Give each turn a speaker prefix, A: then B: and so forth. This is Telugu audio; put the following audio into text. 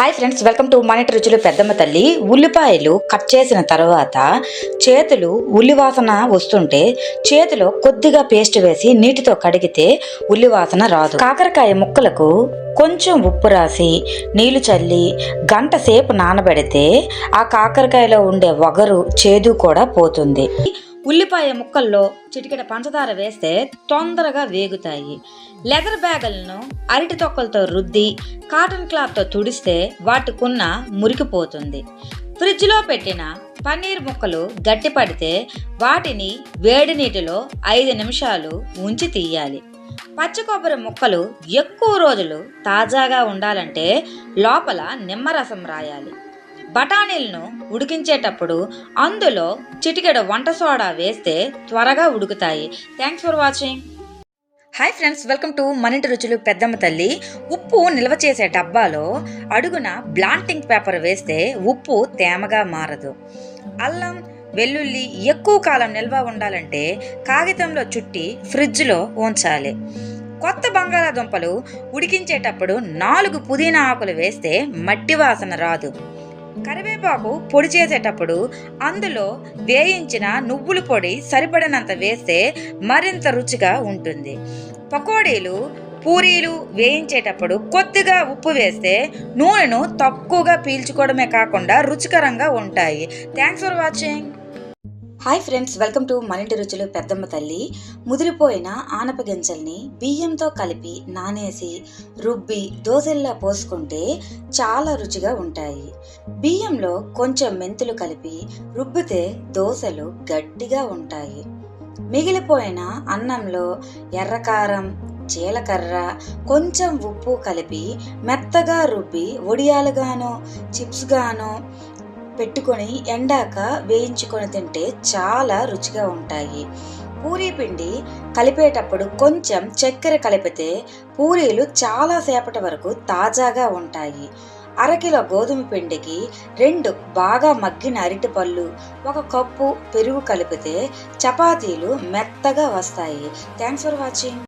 A: హాయ్ ఫ్రెండ్స్ వెల్కమ్ టు మానిటర్ రుచులు పెద్దమ్మ తల్లి. ఉల్లిపాయలు కట్ చేసిన తర్వాత చేతులు ఉల్లివాసన వస్తుంటే చేతిలో కొద్దిగా పేస్ట్ వేసి నీటితో కడిగితే ఉల్లివాసన రాదు. కాకరకాయ ముక్కలకు కొంచెం ఉప్పు రాసి నీళ్ళు చల్లి గంట సేపు నానబెడితే ఆ కాకరకాయలో ఉండే వగరు చేదు కూడా పోతుంది. ఉల్లిపాయ ముక్కల్లో చిటికెడ పంచదార వేస్తే తొందరగా వేగుతాయి. లెదర్ బ్యాగులను అరటి తొక్కలతో రుద్ది కాటన్ క్లాత్తో తుడిస్తే వాటికున్న మురికిపోతుంది. ఫ్రిడ్జ్లో పెట్టిన పన్నీర్ ముక్కలు గట్టిపడితే వాటిని వేడి నీటిలో ఐదు నిమిషాలు ఉంచి తీయాలి. పచ్చి కొబ్బరి ముక్కలు ఎక్కువ రోజులు తాజాగా ఉండాలంటే లోపల నిమ్మరసం రాయాలి. బఠానీలను ఉడికించేటప్పుడు అందులో చిటికెడు వంట సోడా వేస్తే త్వరగా ఉడుకుతాయి. Thanks for watching hi friends welcome to మనింటి రుచులు పెద్దమ్మ తల్లి. ఉప్పు నిల్వ చేసే డబ్బాలో అడుగున బ్లాంటింగ్ పేపర్ వేస్తే ఉప్పు తేమగా మారదు. అల్లం వెల్లుల్లి ఎక్కువ కాలం నిల్వ ఉండాలంటే కాగితంలో చుట్టి ఫ్రిడ్జ్లో ఉంచాలి. కొత్త బంగాళాదుంపలు ఉడికించేటప్పుడు నాలుగు పుదీనా ఆకులు వేస్తే మట్టి వాసన రాదు. కరివేపాకు పొడి చేసేటప్పుడు అందులో వేయించిన నువ్వుల పొడి సరిపడినంత వేస్తే మరింత రుచిగా ఉంటుంది. పకోడీలు పూరీలు వేయించేటప్పుడు కొద్దిగా ఉప్పు వేస్తే నూనెను తక్కువగా పీల్చుకోవడమే కాకుండా రుచికరంగా ఉంటాయి. Thanks for watching hi friends welcome to మనింటి రుచులు పెద్దమ్మ తల్లి ముదిరిపోయిన ఆనప గింజల్ని బియ్యంతో కలిపి నానేసి రుబ్బి దోశల్లా పోసుకుంటే చాలా రుచిగా ఉంటాయి. బియ్యంలో కొంచెం మెంతులు కలిపి రుబ్బితే దోశలు గట్టిగా ఉంటాయి. మిగిలిపోయిన అన్నంలో ఎర్రకారం జీలకర్ర కొంచెం ఉప్పు కలిపి మెత్తగా రుబ్బి వడియాలుగానో చిప్స్గానో పెట్టుకొని ఎండాక వేయించుకొని తింటే చాలా రుచిగా ఉంటాయి. పూరీ పిండి కలిపేటప్పుడు కొంచెం చక్కెర కలిపితే పూరీలు చాలా సేపటి వరకు తాజాగా ఉంటాయి. అరకిలో గోధుమ పిండికి రెండు బాగా మగ్గిన అరటిపళ్ళు ఒక కప్పు పెరుగు కలిపితే చపాతీలు మెత్తగా వస్తాయి. Thanks for watching